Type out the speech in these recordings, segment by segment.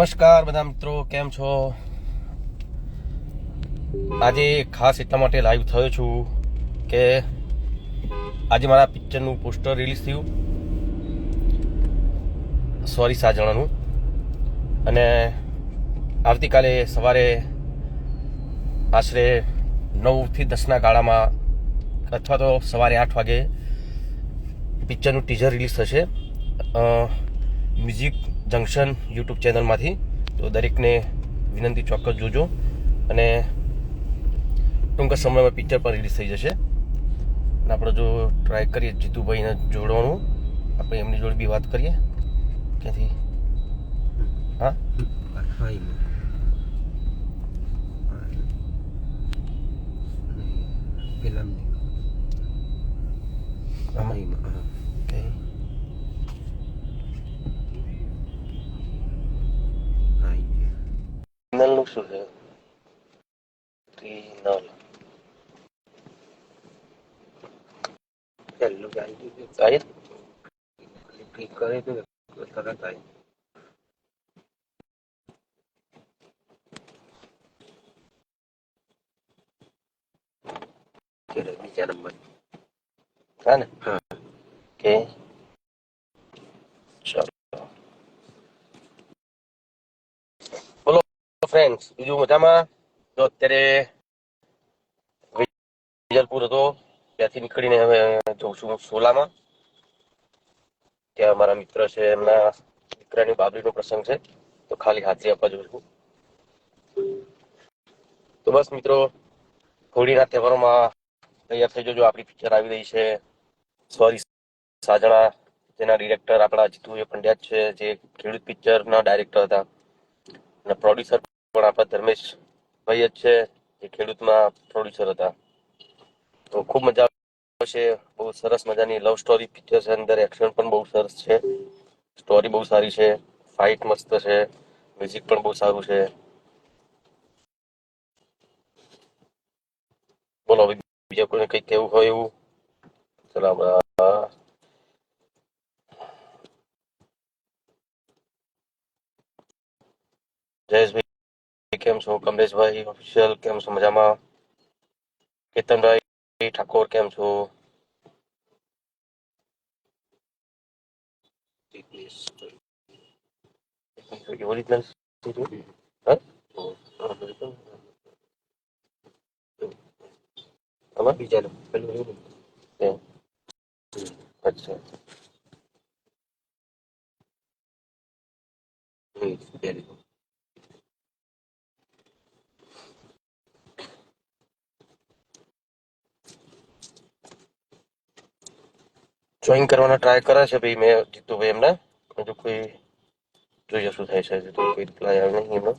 નમસ્કાર બધા મિત્રો, કેમ છો? આજે ખાસ એટલા માટે લાઈવ થયો છું કે આજે મારા પિક્ચરનું પોસ્ટર રિલીઝ થયું. સોરી સાજણાનું. અને આવતીકાલે સવારે આશરે નવથી દસના ગાળામાં અથવા તો સવારે આઠ વાગે પિક્ચરનું ટીઝર રિલીઝ થશે. મ્યુઝિક જંકશન યુટ્યુબ ચેનલમાંથી. તો દરેકને વિનંતી ચોક્કસ જોજો અને ટૂંક સમયમાં પિક્ચર પણ રિલીઝ થઈ જશે. અને આપણે જો ટ્રાય કરીએ જીતુભાઈને જોડવાનું આપણે એમની જોડે બી વાત કરીએ. ક્યાંથી? હા? ઓકે નલનું શું છે નલ આયે બીજા નંબર હા ને હા. ઓકે ચાલો બોલો ફ્રેન્ડ્સ બીજું મજામાં તો અત્યારે વિજલપુર હતો ત્યાંથી નીકળીને હવે જઉં છું સોલામાં ત્યાં મારા મિત્ર છે એમના દીકરાની બાબરીનો પ્રસંગ છે તો ખાલી હાજરી આપવા જઉં છું તો બસ મિત્રો હોળીના તહેવારોમાં તૈયાર થઈ જજો આપણી પિક્ચર આવી રહી છે સોરી સાજણા જેના ડિરેક્ટર આપણા જીતુભાઈ પંડ્યા જ છે જે ખેડૂત પિક્ચરના ડાયરેક્ટર હતા અને પ્રોડ્યુસર પણ આપણા ધર્મેશ ભાઈ જ છે જે ખેડૂતમાં પ્રોડ્યુસર હતા. તો ખૂબ મજા આવશે બહુ સરસ મજાની લવ સ્ટોરી પિક્ચર છે અંદર એક્શન પણ બહુ સરસ છે. સ્ટોરી બહુ સારી છે ફાઇટ મસ્ત છે મ્યુઝિક પણ બહુ સારું છે. બોલો બીજા કોઈને કંઈક કહેવું હોય એવું? ચલો જયેશભાઈ કેમ છો? કમલેશભાઈ ઓફિશિયલ કેમ છો? મજામાં? કેતનભાઈ ઠાકોર કેમ છો? આમાં? બીજા પેલું અચ્છા જોઈન કરવાનો ટ્રાય કરે છે ભાઈ, મેં જીતુભાઈ એમને. હજુ કોઈ જોઈએ શું થાય છે, હજુ કોઈ રિપ્લાય આવે નહીં એમનો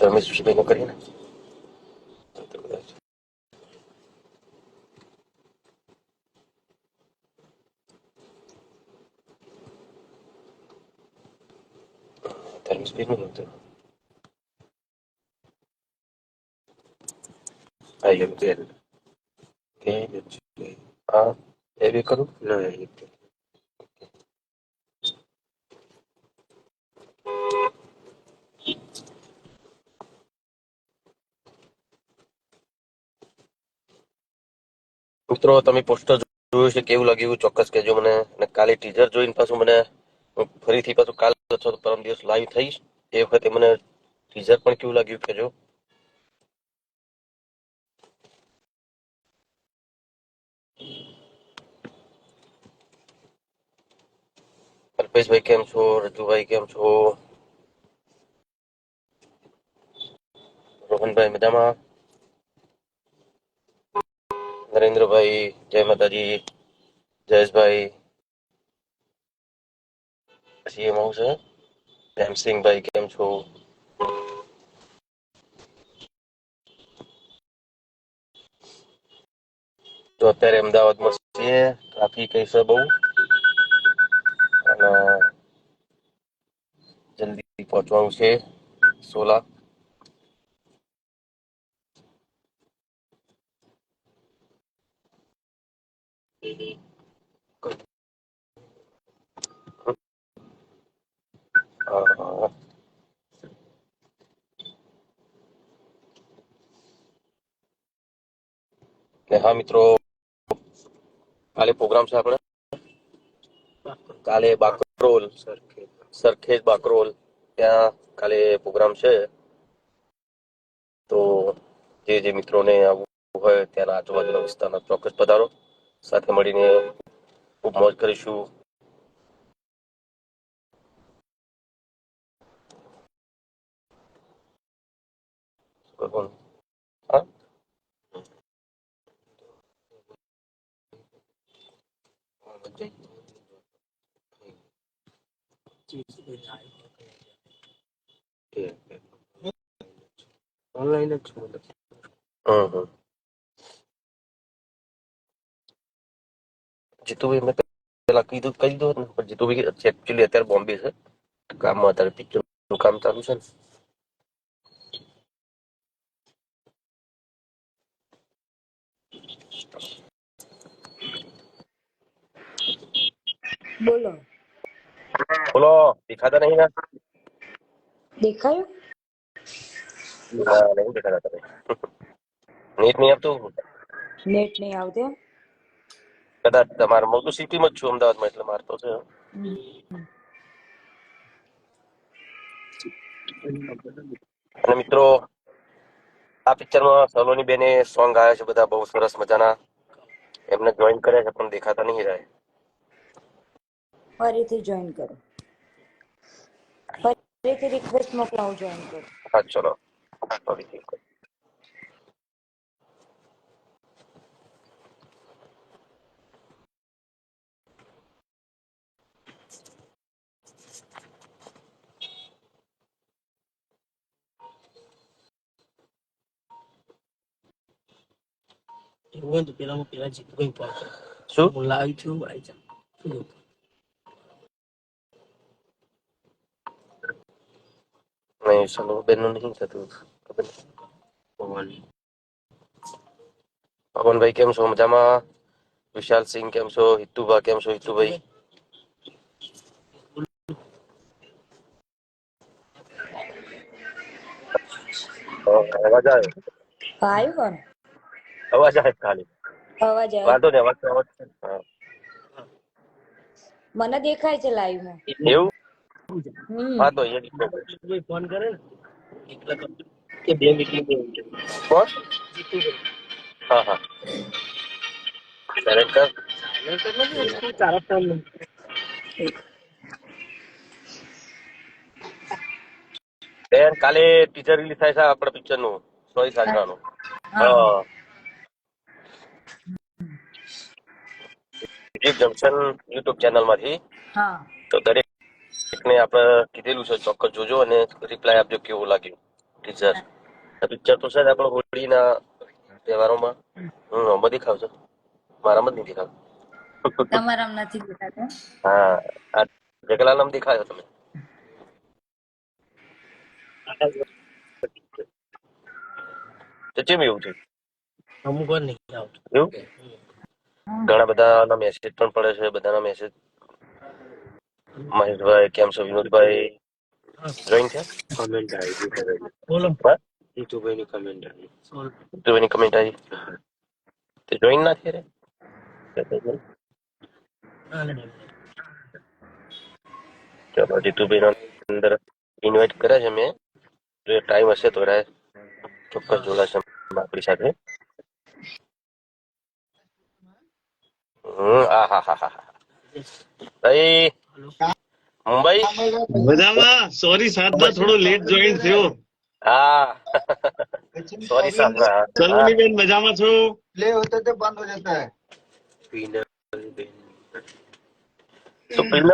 તમે સુશીભાઈ નો? કરીને કદાચ. ધર્મેશભાઈનું નહોતું આ એક બે. કે હા Ah, બી કરું No, એક બે. મિત્રો તમે પોસ્ટર જોયું છે કેવું લાગ્યું ચોક્કસ કહેજો મને અને કાલે ટીઝર જોઈને પાછું મને ફરીથી પાછું કાલ અથવા પરમ દિવસ લાઈવ થઈશ. એ વખતે મને ટીઝર પણ કેવું લાગ્યું કહેજો અલ્પેશભાઈ કેમ છો? રજુભાઈ કેમ છો? રોહનભાઈ મજામાં? નરેન્દ્રભાઈ, જય માતાજી, જયેશભાઈ સીએમ આવશે પ્રેમસિંહભાઈ કેમ છો? તો અત્યારે અમદાવાદમાં છીએ ટ્રાફિક હશે બહુ. અને જલ્દી પહોંચવાનું છે સોલા Uh, ને હા મિત્રો. કાલે પ્રોગ્રામ છે આપણે કાલે બાકરોલ. સરખેજ બાકરોલ. ત્યાં કાલે પ્રોગ્રામ છે. તો જે જે મિત્રોને આવવું હોય ત્યાંના આજુબાજુના વિસ્તારના ચોક્કસ પધારો. સાથે મળીને ખૂબ મોજ કરીશું. શું હા ઓનલાઈન જ મેં પેલા કીધું કહી દો ને પણ જીતુભાઈ એકચ્યુઅલી અત્યારે બોમ્બે છે કામમાં અત્યારે પિક્ચરનું કામ ચાલુ છે ને બોલો. બોલો દેખાતા નહીં ના? દેખાયું? ના, નહીં દેખાતા તમે. નેટ નહીં આવતું? નેટ નહીં આવતું કદાચ તમારે હું તો સિટીમાં જ છું અમદાવાદમાં એટલે મારતો છે. અને મિત્રો આ પિક્ચરમાં સલોની બેને સોંગ ગાયા છે બધા બહુ સરસ મજાના. એમને જોઈન કર્યા છે પણ દેખાતા નહીં રહ્યા. ફરીથી જોઈન કરો. ફરીથી રિક્વેસ્ટ મોકલાવું જોઈન કરો. હા ચલો. ફરીથી. એવું હોય તો પેલા હું પેલા જીતુભાઈ પાસે શું? હું લાવી છું. શું કહું? નહીં થતું ખબર. પવન પવનભાઈ કેમ છો મજામાં વિશાલ સિંહ કેમ છો હિતુભા કેમ છો હિતુભાઈ અવાજ આવે આવ્યું કોણ અવાજ આવે ખાલી અવાજ આવે વાંધો નહીં અવાજ અવાજ મને દેખાય છે લાઈવમાં એવું? હમ હા તો એ જીતુભાઈ ફોન કરે ને એકલા કરજો. કે બે મીટિંગ કોણ? હા હા. Direct કર. silent જ તારા ફોન બેન કાલે ટીચર રિલીઝ થાય છે આપણા પિક્ચરનું. સોય. હા. જંકશન યુટ્યુબ ચેનલમાંથી. તો દરેક ને આપણે કીધેલું છે ચોક્કસ જોજો અને રિપ્લાય આપજો કેવું લાગ્યું. ટીચર પિક્ચર તો સાહેબ આપણે હોળીના તહેવારોમાં. હમ આમાં દેખાવ છે. મારામાં જ નહીં દેખાવ. તમારામ નથી દેખાતો? હા આ જગલાલમ દેખાયો તમે. તો કેમ એવું છે અમુક વાર નહીં આવતું. એવું? ઘણા બધાના મેસેજ પણ પડે છે બધાના મેસેજ મહેશભાઈ કેમ છો? વિનોદભાઈ? જોઈન છે કમેન્ટ આવી ગઈ કરે બોલો. જીતુભાઈની કમેન્ટ આવી. એની કમેન્ટ આવી? તે જોઈન ના થઈ રે. ચલો જીતુભાઈ અંદર ઇન્વાઇટ કરે છે મેં જો ટાઈમ હશે તો રાય ચોક્કસ જોડાશે આપણી સાથે. હમ આ હા હા હા હા ભાઈ મુંબઈ મજામાં સોરી સાધના થોડો લેટ જોઈન થયો. હા. સોરી સાધના ચલની બેન મજામાં છો? પ્લે હોતે તો બંધ હો જતા હે પીનલ બેન તો પીનલ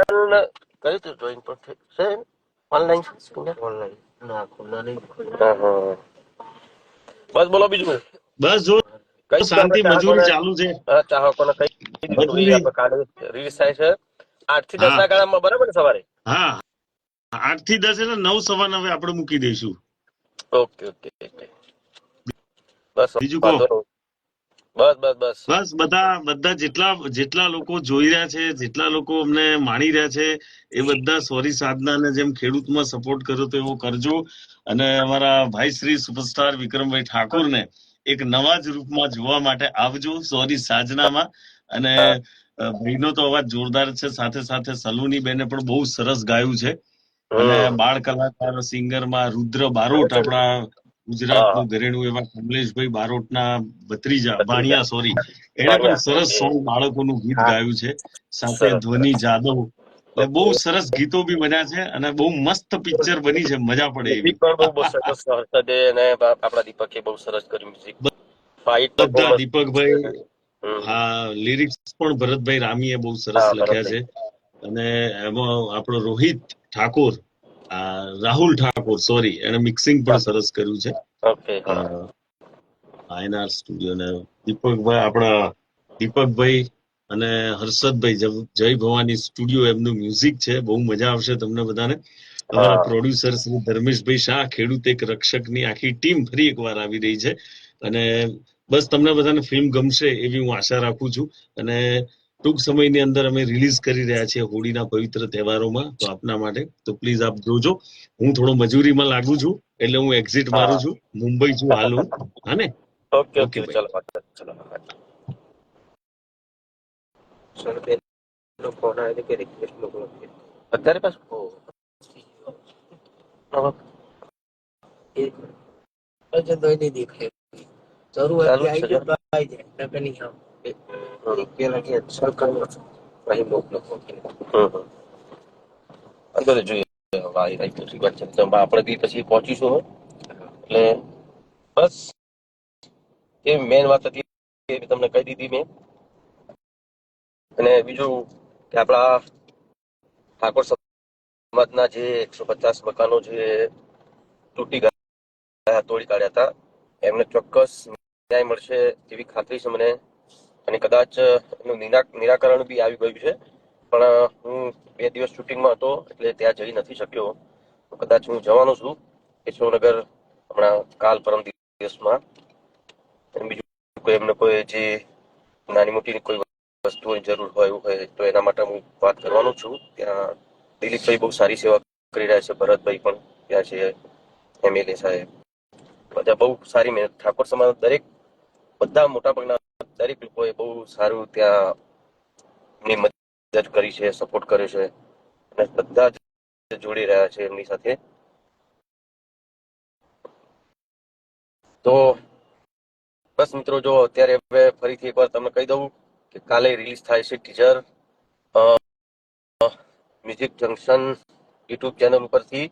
કયું તો જોઈન પર છે? ઓનલાઈન ઓનલાઈન ના ખુલ્લા નહીં. બસ બોલો બીજું બસ જો કઈ શાંતિ મજૂરી ચાલુ છે? ચાહકોને કઈ રિલીઝ થાય છે? આઠથી દસ ના ગાળામાં બરાબર સવારે? હા. આઠથી દસ એટલે નવ સવા નવે આપણે મૂકી દઈશું. Okay okay. બસ બીજું કહો. બસ બસ બસ. બસ બધા બધા જેટલા જેટલા લોકો જોઈ રહ્યા છે જેટલા લોકો અમને માણી રહ્યા છે એ બધા સોરી સાધનાને જેમ ખેડૂતમાં સપોર્ટ કર્યો તો એવો કરજો. અને અમારા ભાઈ શ્રી સુપરસ્ટાર વિક્રમભાઈ ઠાકોરને એક નવા જ રૂપમાં જોવા માટે આવજો સોરી સાજનામાં અને ભાઈનો તો અવાજ જોરદાર છે. સાથે સાથે સલુની બેને પણ બહુ સરસ ગાયું છે. અને બાળ કલાકાર સિંગરમાં રુદ્ર બારોટ આપણા ગુજરાતનું ઘરેણું એવા કમલેશભાઈ બારોટના ભત્રીજા ભાણિયા સોરી એને પણ. સરસ સોંગ બાળકોનું ગીત ગાયું છે. સાથે. ધ્વનિ જાદવ એટલે બહુ સરસ ગીતો બી બન્યા છે અને બહુ મસ્ત પિક્ચર બની છે. મજા પડે એવી. પણ બહુ બહુ સરસ અને આપણા દીપકે બહુ સરસ કર્યું મ્યુઝિક. બધા દીપકભાઈ હા લિરિક્સ પણ ભરતભાઈ રામીએ બહુ સરસ લખ્યા છે. અને એમાં આપણો રોહિત ઠાકોર રાહુલ ઠાકોર સોરી એને મિક્સિંગ પણ સરસ કર્યું છે. આઈનાર સ્ટુડિયો ને દીપકભાઈ આપણા દીપકભાઈ અને હર્ષદભાઈ જય ભવાની સ્ટુડિયો એમનું મ્યુઝિક છે. બહુ મજા આવશે તમને બધાને. અમારા પ્રોડ્યુસર શ્રી ધર્મેશભાઈ શાહ ખેડૂત એક રક્ષકની આખી ટીમ ફરી એકવાર આવી રહી છે. અને બસ તમને બધાને ફિલ્મ ગમશે એવી હું આશા રાખું છું. અને ટૂંક સમયની અંદર અમે રિલીઝ કરી રહ્યા છીએ હોળીના પવિત્ર તહેવારોમાં તો આપના માટે. તો પ્લીઝ આપ જોજો. હું થોડો મજૂરીમાં લાગુ છું એટલે હું એક્ઝિટ મારું છું. મુંબઈ છું હાલ. હું હા ને? Okay okay. ચલો ચલો કે રિક્વેસ્ટ અત્યારે તો દેખાય અંદર જોઈએ. આપણે બી પછી પહોંચીશું એટલે બસ. એ મેન વાત હતી એ તમને કહી દીધી મેં. અને બીજું કે આપણા ઠાકોર સમાજના જે એકસો પચાસ મકાનો જે તૂટી ગયા તોડી કાઢ્યા હતા એમને ચોક્કસ ન્યાય મળશે એવી ખાતરી છે મને. અને કદાચ એનું નિરા- નિરાકરણ બી આવી ગયું છે. પણ હું બે દિવસ શૂટિંગમાં હતો, એટલે ત્યાં જઈ નથી શક્યો. કદાચ હું જવાનો છું કેશવનગર હમણાં કાલ પરમ દિવસમાં. બીજું કોઈ એમને કોઈ જે નાની મોટી કોઈ વસ્તુઓની જરૂર હોય, એવું હોય, તો એના માટે હું વાત કરવાનો છું. ત્યાં દિલીપભાઈ બહુ સારી સેવા કરી રહ્યા છે, ભરતભાઈ પણ ત્યાં છે એમએલએ સાહેબ. બધા બહુ સારી મહેનત, ઠાકોર સમાજ દરેક બધા મોટા ભાગના દરેક લોકોએ બહુ સારું ત્યાં મદદ કરી છે સપોર્ટ કર્યો છે અને બધા જ જોડી રહ્યા છે એમની સાથે. તો બસ મિત્રો જો અત્યારે હવે ફરીથી એકવાર તમને કહી દઉં કે કાલે રિલીઝ થાય છે teaser music junction YouTube channel ઉપરથી.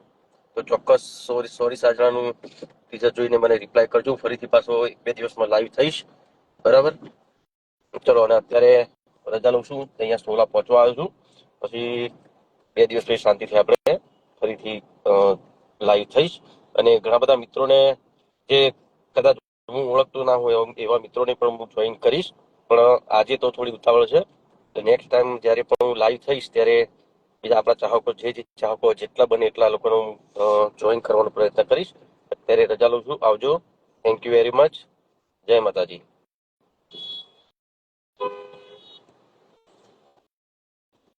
તો ચોક્કસ સોરી સોરી સાજરાનું ટીઝર જોઈને મને રિપ્લાય કરજો. ફરીથી પાછો એક બે દિવસમાં લાઈવ થઈશ. બરાબર? ચલો, અને અત્યારે રજા લઉં છું અહીંયા સોલા પહોંચવા આવ્યો છું. પછી બે દિવસ પછી શાંતિથી આપણે ફરીથી લાઈવ થઈશ. અને ઘણા બધા મિત્રોને જે કદાચ હું ઓળખતો ના હોય એવા મિત્રોને પણ હું જોઈન કરીશ. પણ આજે તો થોડી ઉતાવળ છે. નેક્સ્ટ ટાઈમ જ્યારે પણ હું લાઈવ થઈશ ત્યારે બીજા આપણા ચાહકો જે જે ચાહકો જેટલા બને એટલા લોકોનો જોઈન કરવાનો પ્રયત્ન કરીશ. અત્યારે રજા લઉં છું. આવજો. થેન્ક યુ વેરી મચ જય માતાજી.